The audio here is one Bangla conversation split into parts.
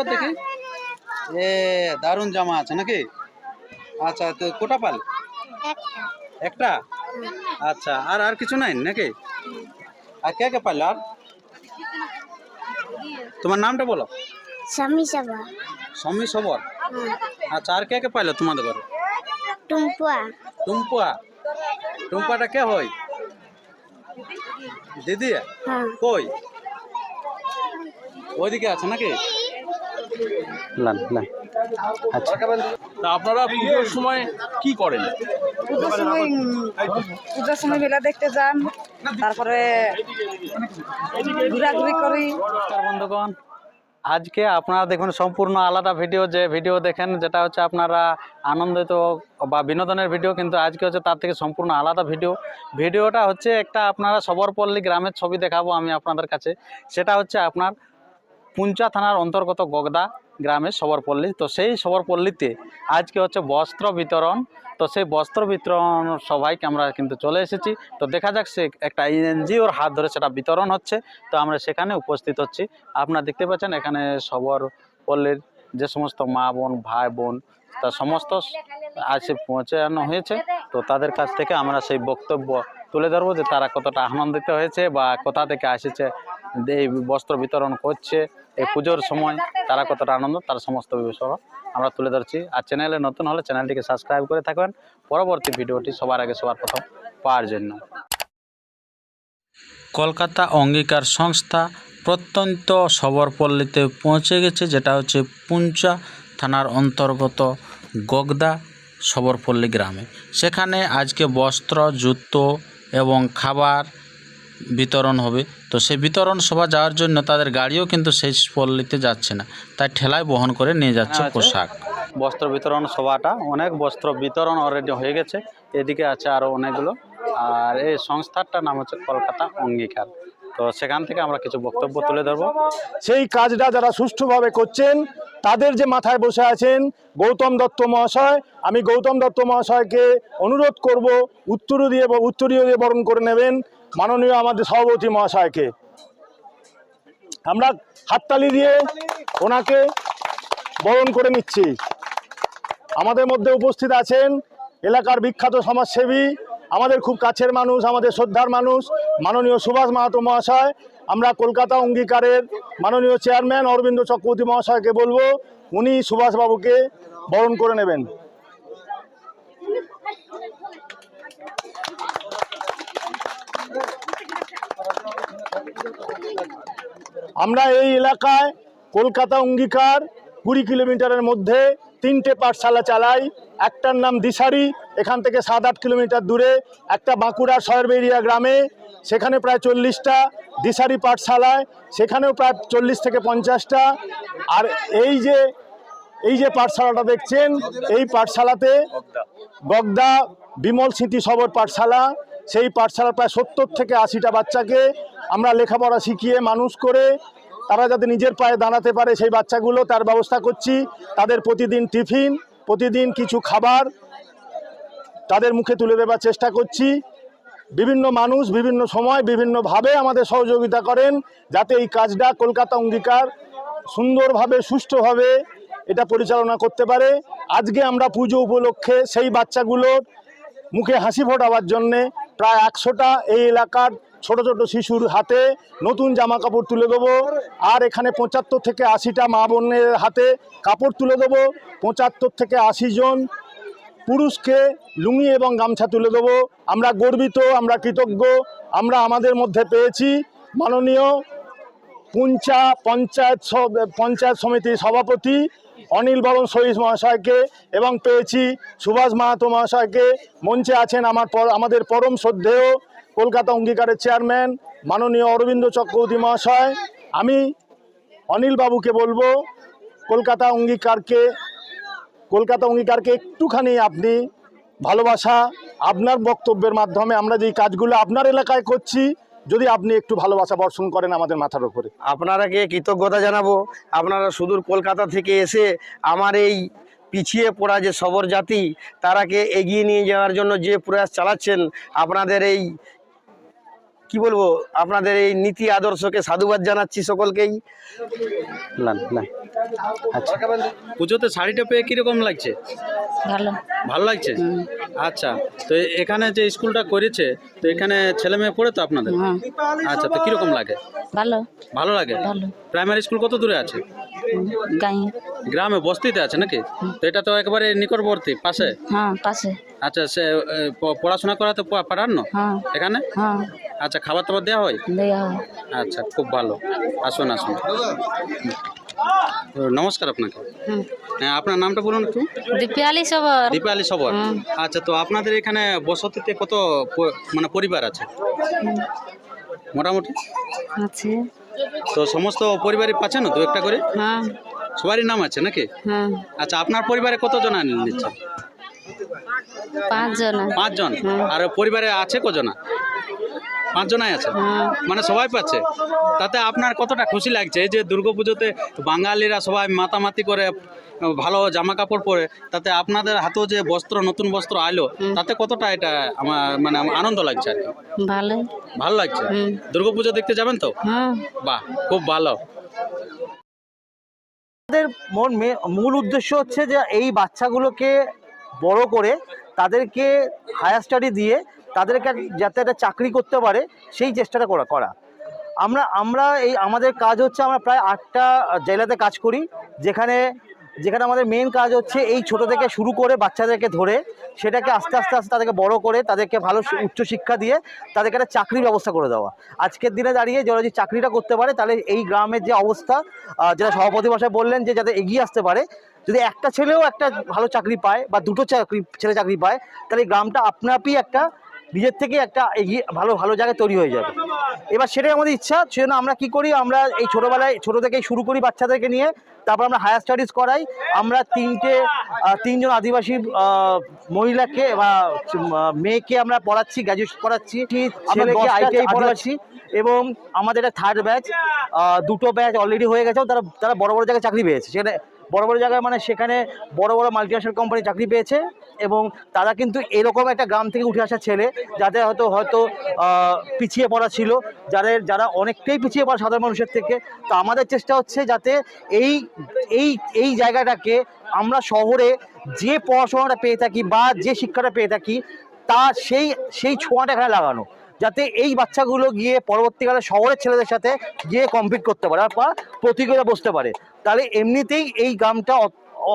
একবার দেখি। এ দারুণ জামা আছে নাকি? আচ্ছা তো কোটা পাল? একটা? আচ্ছা আর আর কিছু নাই নাকি? আর কে কে পাইল আর? তোমার নামটা বলো। স্বামী সভা। সমী সবর আচ্ছা আর কে কে পাইলো তোমাদের ঘরে? টুম্পুয়া। টুম্পুয়া? টুম্পাটা কে হয়? দিদি? হ্যাঁ। কই? ওইদিকে আছে নাকি? লান লান আচ্ছা। আপনারা পুজোর সময় কি করেন? পুজোর সময় পুজোর সময় মেলা দেখতে যান তারপরে ঘোরাঘুরি করি। বন্ধুগণ। আজকে আপনারা দেখুন সম্পূর্ণ আলাদা ভিডিও যে ভিডিও দেখেন যেটা হচ্ছে আপনারা আনন্দিত বা বিনোদনের ভিডিও কিন্তু আজকে হচ্ছে তার থেকে সম্পূর্ণ আলাদা ভিডিও। ভিডিওটা হচ্ছে একটা আপনারা সবরপল্লী গ্রামের ছবি দেখাবো আমি আপনাদের কাছে। সেটা হচ্ছে আপনার পুঞ্চা থানার অন্তর্গত গগদা গ্রামের সবরপল্লী তো সেই সবরপল্লীতে আজকে হচ্ছে বস্ত্র বিতরণ। তো সেই বস্ত্র বিতরণ সবাইকে আমরা কিন্তু চলে এসেছি। তো দেখা যাক সে একটা এনজিওর হাত ধরে সেটা বিতরণ হচ্ছে। তো আমরা সেখানে উপস্থিত হচ্ছি। আপনারা দেখতে পাচ্ছেন এখানে সবরপল্লীর যে সমস্ত মা বোন, ভাই বোন তা সমস্ত আসে পৌঁছানো হয়েছে। তো তাদের কাছ থেকে আমরা সেই বক্তব্য তুলে ধরবো যে তারা কতটা আনন্দিত হয়েছে বা কোথা থেকে এসেছে এই বস্ত্র বিতরণ করছে, এই পুজোর সময় তারা কতটা আনন্দ, তার সমস্ত বিষয় আমরা তুলে ধরছি। আর চ্যানেলে নতুন হলে চ্যানেলটিকে সাবস্ক্রাইব করে থাকবেন। পরবর্তী ভিডিওটি সবার আগে, সবার প্রথম পাওয়ার জন্য। কলকাতা অঙ্গীকার সংস্থা প্রত্যন্ত সবরপল্লীতে পৌঁছে গেছে, যেটা হচ্ছে পুঞ্চা থানার অন্তর্গত গগদা সবরপল্লী গ্রামে। সেখানে আজকে বস্ত্র, জুতো এবং খাবার বিতরণ হবে। তো সেই বিতরণ সভা যাওয়ার জন্য তাদের গাড়িও কিন্তু সেই পল্লীতে যাচ্ছে না। তাই ঠেলায় বহন করে নিয়ে যাচ্ছে পোশাক। বস্ত্র বিতরণ সভাটা। অনেক বস্ত্র বিতরণ অলরেডি হয়ে গেছে। এদিকে আছে আরও অনেকগুলো। আর এই সংস্থাটার নাম হচ্ছে কলকাতা অঙ্গীকার। তো সেখান থেকে আমরা কিছু বক্তব্য তুলে ধরবো। সেই কাজটা যারা সুষ্ঠুভাবে করছেন, তাদের যে মাথায় বসে আছেন গৌতম দত্ত মহাশয়, আমি গৌতম দত্ত মহাশয়কে অনুরোধ করব, উত্তর দিয়ে উত্তরীয় দিয়ে বরণ করে নেবেন মাননীয় আমাদের সভাপতি মহাশয়কে। আমরা হাততালি দিয়ে ওনাকে বরণ করে নিচ্ছি। আমাদের মধ্যে উপস্থিত আছেন এলাকার বিখ্যাত সমাজসেবী আমাদের খুব কাছের মানুষ, আমাদের শ্রদ্ধার মানুষ, মাননীয় সুভাষ মাহাতো মহাশয়। আমরা কলকাতা অঙ্গীকারের মাননীয় চেয়ারম্যান অরবিন্দ চক্রবর্তী মহাশয়কে বলব, উনি সুভাষবাবুকে বরণ করে নেবেন। আমরা এই এলাকায় কলকাতা অঙ্গীকার কুড়ি কিলোমিটারের মধ্যে তিনটে পাঠশালা চালাই। একটার নাম দিশারি এখান থেকে সাত আট কিলোমিটার দূরে একটা বাঁকুড়ার সয়রবেরিয়া গ্রামে, সেখানে প্রায় চল্লিশটা দিশারি পাঠশালায়, সেখানেও প্রায় চল্লিশ থেকে পঞ্চাশটা। আর এই যে এই যে পাঠশালাটা দেখছেন, এই পাঠশালাতে গগদা বিমল স্মৃতি সবর পাঠশালা, সেই পাঠশালা প্রায় সত্তর থেকে আশিটা বাচ্চাকে আমরা লেখাপড়া শিখিয়ে মানুষ করে তারা যাতে নিজের পায়ে দাঁড়াতে পারে, সেই বাচ্চাগুলো তার ব্যবস্থা করছি। তাদের প্রতিদিন টিফিন, প্রতিদিন কিছু খাবার তাদের মুখে তুলে দেবার চেষ্টা করছি। বিভিন্ন মানুষ বিভিন্ন সময় বিভিন্নভাবে আমাদের সহযোগিতা করেন যাতে এই কাজটা কলকাতা অঙ্গীকার সুন্দরভাবে, সুষ্ঠুভাবে এটা পরিচালনা করতে পারে। আজকে আমরা পুজো উপলক্ষে সেই বাচ্চাগুলোর মুখে হাসি ফোটাবার জন্যে প্রায় একশোটা এই এলাকার ছোট ছোট শিশুর হাতে নতুন জামা কাপড় তুলে দেবো। আর এখানে পঁচাত্তর থেকে আশিটা মা বোনের হাতে কাপড় তুলে দেবো। পঁচাত্তর থেকে আশি জন পুরুষকে লুঙ্গি এবং গামছা তুলে দেবো। আমরা গর্বিত, আমরা কৃতজ্ঞ, আমরা আমাদের মধ্যে পেয়েছি মাননীয় পুঞ্চা পঞ্চায়েত পঞ্চায়েত সমিতির সভাপতি অনিল বরণ সহিস মহাশয়কে এবং পেয়েছি সুভাষ মাহাতো মহাশয়কে। মঞ্চে আছেন আমার আমাদের পরম শ্রদ্ধেয় কলকাতা অঙ্গীকারের চেয়ারম্যান মাননীয় অরবিন্দ চক্রবর্তী মহাশয়। আমি অনিল বাবুকে বলব, কলকাতা অঙ্গীকারকে কলকাতা অঙ্গীকারকে একটুখানি আপনি ভালোবাসা আপনার বক্তব্যের মাধ্যমে আমরা যেই কাজগুলো আপনার এলাকায় করছি, যদি আপনি একটু ভালোবাসা বর্ষণ করেন আমাদের মাথার উপরে। আপনারাকে কৃতজ্ঞতা জানাব। আপনারা সুদূর কলকাতা থেকে এসে আমার এই পিছিয়ে পড়া যে সবর জাতি তারাকে এগিয়ে নিয়ে যাওয়ার জন্য যে প্রয়াস চালাচ্ছেন, আপনাদের এই কি বলব আপনাদের এই নীতি আদর্শকে সাধুবাদ জানাচ্ছি সকলকেই। লান লান আচ্ছা। পুজোতে শাড়িটা পেয়ে কীরকম লাগছে? ভালো। ভালো লাগছে? আচ্ছা তো এখানে যে স্কুলটা করেছে তো এখানে ছেলে মেয়ে পড়ে তো আপনাদের? হ্যাঁ। আচ্ছা তো কীরকম লাগে? ভালো। ভালো লাগে? প্রাইমারি স্কুল কত দূরে আছে? গ্রামে বস্তিতে আছে নাকি? তো এটা তো একবারে নিকটবর্তী পাশে? হ্যাঁ পাশে। আচ্ছা সে পড়াশোনা করা তো পাঠানো হ্যাঁ। এখানে? হ্যাঁ। আচ্ছা খাবার টাবার দেওয়া হয়? দেওয়া হয়। আচ্ছা খুব ভালো। আসুন আসুন। নমস্কার আপনাকে। হ্যাঁ আপনার নামটা বলুন একটু। দীপিয়ালি সবর। দীপালি সবর। আচ্ছা তো আপনাদের এখানে বসতিতে কত মানে পরিবার আছে? মোটামুটি? আছে। তো সমস্ত পরিবারই পাচ্ছেন দু একটা করে? হ্যাঁ। সবারই নাম আছে নাকি? হ্যাঁ। আচ্ছা আপনার পরিবারে কতজন নিচ্ছে? পাঁচজন পাঁচজন। আর পরিবারে আছে কজনা? পাঁচজনাই আছে। মানে সবাই পাচ্ছে। তাতে আপনার কতটা খুশি লাগছে যে দুর্গাপুজোতে বাঙালিরা সবাই মাতামাতি করে ভালো জামা কাপড় পরে তাতে আপনাদের হাতেও যে বস্ত্র নতুন বস্ত্র আইলো তাতে কতটা এটা আমার মানে আনন্দ লাগছে আর কি? ভালো। ভালো লাগছে? দুর্গাপুজো দেখতে যাবেন তো? হ্যাঁ। বাহ খুব ভালো। আমাদের মূল মে- মূল উদ্দেশ্য হচ্ছে যে এই বাচ্চাগুলোকে বড় করে তাদেরকে হায়ার স্টাডি দিয়ে তাদেরকে যাতে একটা চাকরি করতে পারে, সেই চেষ্টাটা করা করা। আমরা আমরা এই, আমাদের কাজ হচ্ছে আমরা প্রায় আটটা জেলাতে কাজ করি, যেখানে যেখানে আমাদের মেন কাজ হচ্ছে এই ছোট থেকে শুরু করে বাচ্চাদেরকে ধরে, সেটাকে আস্তে আস্তে আস্তে তাদেরকে বড় করে, তাদেরকে ভালো উচ্চশিক্ষা দিয়ে তাদেরকে একটা চাকরির ব্যবস্থা করে দেওয়া। আজকের দিনে দাঁড়িয়ে যারা যদি চাকরিটা করতে পারে, তাহলে এই গ্রামের যে অবস্থা যেটা সভাপতি মশাই বললেন যে যাতে এগিয়ে আসতে পারে, যদি একটা ছেলেও একটা ভালো চাকরি পায় বা দুটো চাকরি, ছেলে চাকরি পায়, তাহলে গ্রামটা আপনি একটা নিজের থেকে একটা এগিয়ে ভালো ভালো জায়গায় তৈরি হয়ে যাবে। এবার সেটাই আমাদের ইচ্ছা সেজন্য আমরা কি করি আমরা এই ছোটোবেলায় ছোটো থেকেই শুরু করি বাচ্চাদেরকে নিয়ে তারপর আমরা হায়ার স্টাডিজ করাই। আমরা তিনটে তিনজন আদিবাসী মহিলাকে বা মেয়েকে আমরা পড়াচ্ছি গ্র্যাজুয়েট পড়াচ্ছি ছেলেকে আইটিআই পড়াচ্ছি এবং আমাদের থার্ড ব্যাচ দুটো ব্যাচ অলরেডি হয়ে গেছে তারা তারা বড় বড় জায়গায় চাকরি পেয়েছে। সেখানে বড় বড় জায়গায় মানে সেখানে বড় বড় মাল্টিনেশনাল কোম্পানি চাকরি পেয়েছে এবং তারা কিন্তু এরকম একটা গ্রাম থেকে উঠে আসা ছেলে যাদের হয়তো হয়তো পিছিয়ে পড়া ছিল। যাদের, যারা অনেকটাই পিছিয়ে পড়া সাধারণ মানুষের থেকে, তো আমাদের চেষ্টা হচ্ছে যাতে এই এই এই জায়গাটাকে আমরা শহরে যে পড়াশোনাটা পেয়ে থাকি বা যে শিক্ষাটা পেয়ে থাকি, তা সেই সেই ছোঁয়াটা এখানে লাগানো। যাতে এই বাচ্চাগুলো গিয়ে পরবর্তীকালে শহরের ছেলেদের সাথে গিয়ে কম্পিট করতে পারে আর বা প্রতিযোগিতা বসতে পারে। তাহলে এমনিতেই এই গ্রামটা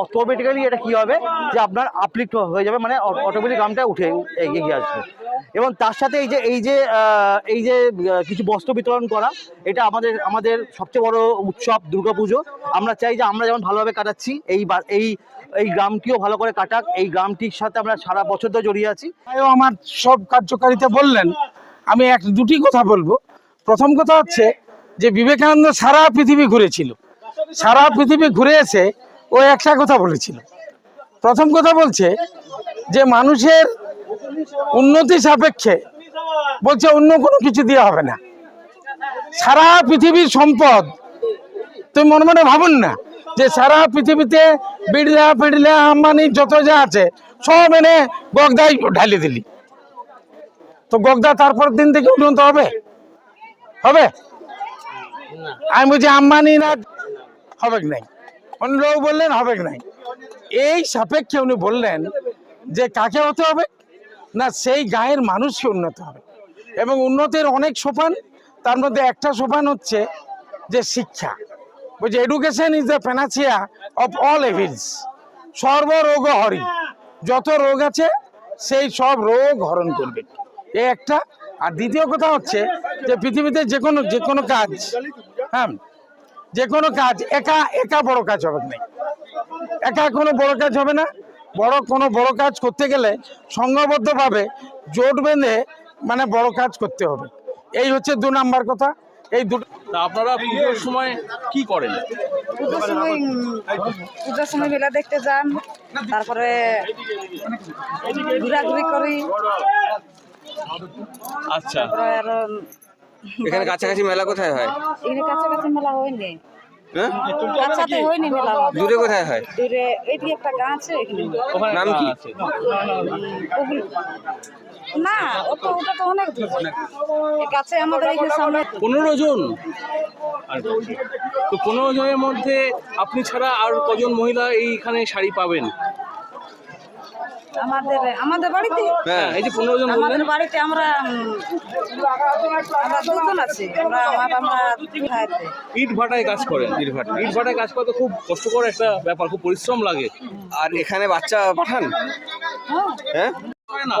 অটোমেটিক্যালি এটা কি হবে? যে আপনার আপলিফ্ট হয়ে যাবে মানে অটোমেটিক গ্রামটা উঠে এগিয়ে গিয়ে আসবে। এবং তার সাথে এই যে এই যে এই যে কিছু বস্ত্র বিতরণ করা, এটা আমাদের আমাদের সবচেয়ে বড় উৎসব দুর্গাপুজো। আমরা চাই যে আমরা যেমন ভালোভাবে কাটাচ্ছি, এই এই এই গ্রামটিও ভালো করে কাটাক। এই গ্রামটির সাথে আমরা সারা বছর ধরে জড়িয়ে আছি। আমার সব কার্যকারিতা বললেন। আমি এক দুটি কথা বলব। প্রথম কথা হচ্ছে যে বিবেকানন্দ সারা পৃথিবী ঘুরেছিল। সারা পৃথিবী ঘুরে এসে ও একটা কথা বলেছিল। প্রথম কথা বলছে যে মানুষের উন্নতি সাপেক্ষে বলছে অন্য কোনো কিছু দিয়ে হবে না। সারা পৃথিবীর সম্পদ, তুমি মনে মনে ভাবুন না যে সারা পৃথিবীতে বিড়লা পিড়লা আম্বানি, যত যা আছে, সব এনে গগদাই ঢালি দিলি। তো গগদা তারপর দিন থেকে উন্নত হবে? হবে? আমি বলছি আম্বানি না, হবে নাই? অন্য লোক বললেন, হবে নাই? এই সাপেক্ষে উনি বললেন যে কাকে হতে হবে? না, সেই গায়ের মানুষকে উন্নত হবে। এবং উন্নতির অনেক সোপান, তার মধ্যে একটা সোপান হচ্ছে যে শিক্ষা। বলছে education is the panacea of all evils সর্বরোগ হরি যত রোগ আছে, সেই সব রোগ হরণ করবে। এই একটা। আর দ্বিতীয় কথা হচ্ছে যে পৃথিবীতে যে কোনো যে কোনো কাজ হ্যাঁ যে কোনো কাজ একা একা বড় কাজ হবে না। একা কোনো বড় কাজ হবে না। বড় কোনো বড় কাজ করতে গেলে সংঘবদ্ধভাবে জোট বেঁধে মানে বড় কাজ করতে হবে। এই হচ্ছে দু নাম্বার কথা। এই দুটো আপনারা পুজোর সময় কি করেন? পুজোর সময় উম, পুজোর সময় মেলা দেখতে যান। তারপরে ঘোরাঘুরি করি। আচ্ছা। এখানে কাছাকাছি মেলা কোথায় হয়? এখানে কাছাকাছি মেলা হয়নি। হ্যাঁ? তার সাথে হয়নি মেলা আমাদের। দূরে কোথায় হয়? দূরে এইদিকে একটা গাঁ আছে এখানে নাম কি? না ওটা ওটা তো অনেক দূর। এই কাছে আমাদের এখানে সামনে পনেরো জন। তো পনেরো জনের মধ্যে আপনি ছাড়া আর কজন মহিলা এইখানে শাড়ি পাবেন? আমাদের আমাদের বাড়িতে হ্যাঁ এই যে পনেরো জন বললেন। আমাদের বাড়িতে আমরা আমরা দুজন আছি আমরা আমার আমরা ইট ভাটায় কাজ করেন ইট ভাটা ইট ভাটায় কাজ করতে খুব কষ্টকর একটা ব্যাপার খুব পরিশ্রম লাগে। আর এখানে বাচ্চা পাঠান? হ্যাঁ।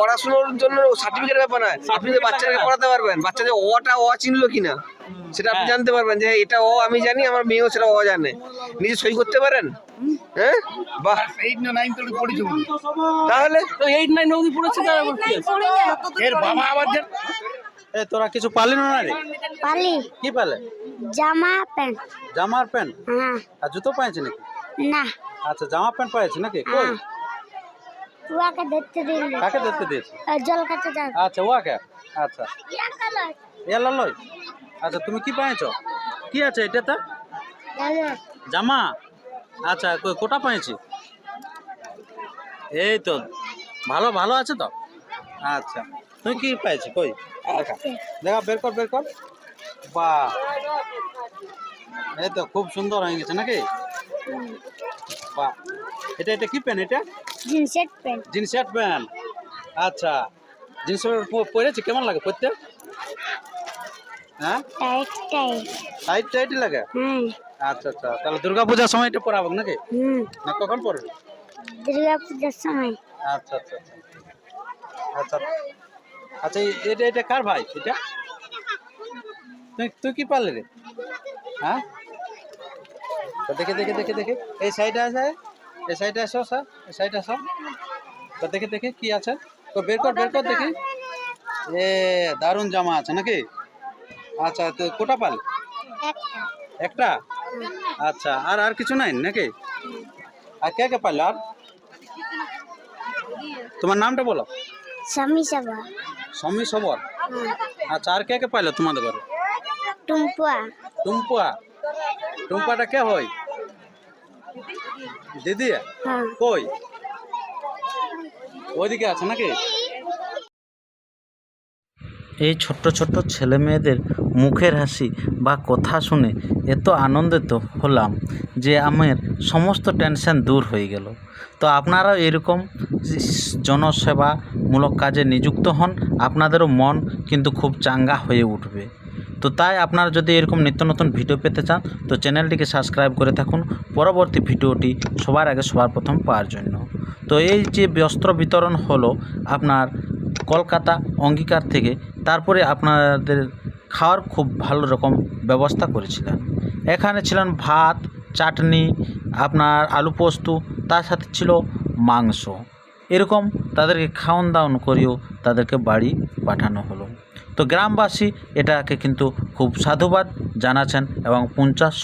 পড়াশোনার জন্য সার্টিফিকেট ব্যাপার না আপনি বাচ্চাকে পড়াতে পারবেন বাচ্চাদের অটা অ চিনলো কিনা? সেটা আপনি জানতে পারবেন যে এটা ও আমি জানি আমার মেয়েও সেটা ও জানে। নিজে সই করতে পারেন? হ্যাঁ? বাহ। তাহলে? তো এইট নাইন অবধি পড়েছে আবার এ তোরা কিছু পালি না রে? পালি কি পালে জামা প্যান্ট। জামার প্যান্ট? হ্যাঁ। আর জুতো পাইছে নাকি? না। আচ্ছা জামা প্যান্ট পাইছে নাকি? কই? হ্যাঁ তুয়াকে দেখতে দিল। কাকে দেখতে দিয়েছে জল কাছে যাও আচ্ছা ওয়াকে আচ্ছা। এলা লই? আচ্ছা তুমি কি পাইছো? কি আছে এটাতে? জামা? জামা আচ্ছা কই কোটা পাইছি? এই তো ভালো ভালো আছে তো? আচ্ছা তুই কি পাইছি? কই? দেখা দেখা বের কর বের কর। বাহ! এই তো খুব সুন্দর হয়ে গেছে নাকি? বাহ! এটা এটা কি প্যান্ট এটা? জিন্সের প্যান্ট। Jeans shirt pant. আচ্ছা জিন্স প্যান্ট পরেছি কেমন লাগে পরতে? হ্যাঁ? টাইট টাইট টাইট টাইট লাগে? হুম। আচ্ছা আচ্ছা। তাহলে সময় এটা পরাবো নাকি? হুম। না কখন পরবে? দুর্গা সময়। আচ্ছা আচ্ছা আচ্ছা। আচ্ছা আচ্ছা এই- এটা এটা কার ভাই? এটা? তুই তুই কি পারলে রে? হ্যাঁ? তো দেখে দেখে দেখে দেখে। এই সাইডে আছে? এই সাইডে আসো স্যার। এই সাইডে আসো। তো দেখে দেখে কি আছে? তো বের কর বের কর দেখি। এ দারুণ জামা আছে নাকি? আচ্ছা তো কোটা পাল? একটা? আচ্ছা আর আর কিছু নাই নাকি? আর কে কে পারল আর? তোমার নামটা বলো। স্বামী সাবা সমী সবর আচ্ছা আর কে কে পাইলো তোমাদের ঘরে? টুম্পুয়া টুম্পা? টুম্পাটা কে হয়? দিদি? হ্যাঁ। কই? ওইদিকে আছে নাকি? এই ছোট্ট ছোট্ট ছেলে মেয়েদের মুখের হাসি বা কথা শুনে এত আনন্দিত হলাম যে আমার সমস্ত টেনশন দূর হয়ে গেল। তো আপনারাও এরকম জনসেবামূলক কাজে নিযুক্ত হন, আপনাদেরও মন কিন্তু খুব চাঙ্গা হয়ে উঠবে। তো তাই আপনারা যদি এরকম নিত্য নতুন ভিডিও পেতে চান, তো চ্যানেলটিকে সাবস্ক্রাইব করে থাকুন। পরবর্তী ভিডিওটি সবার আগে সবার প্রথম পাওয়ার জন্য। তো এই যে বস্ত্র বিতরণ হলো আপনার কলকাতা অঙ্গীকার থেকে তারপরে আপনাদের খাওয়ার খুব ভালো রকম ব্যবস্থা করেছিলেন। এখানে ছিলেন ভাত, চাটনি, আপনার আলু পোস্ত, তার সাথে ছিল মাংস। এরকম তাদেরকে খাওয়ান দাওয়ান করেও তাদেরকে বাড়ি পাঠানো হলো। তো গ্রামবাসী এটাকে কিন্তু খুব সাধুবাদ জানাচ্ছেন এবং পঞ্চাশ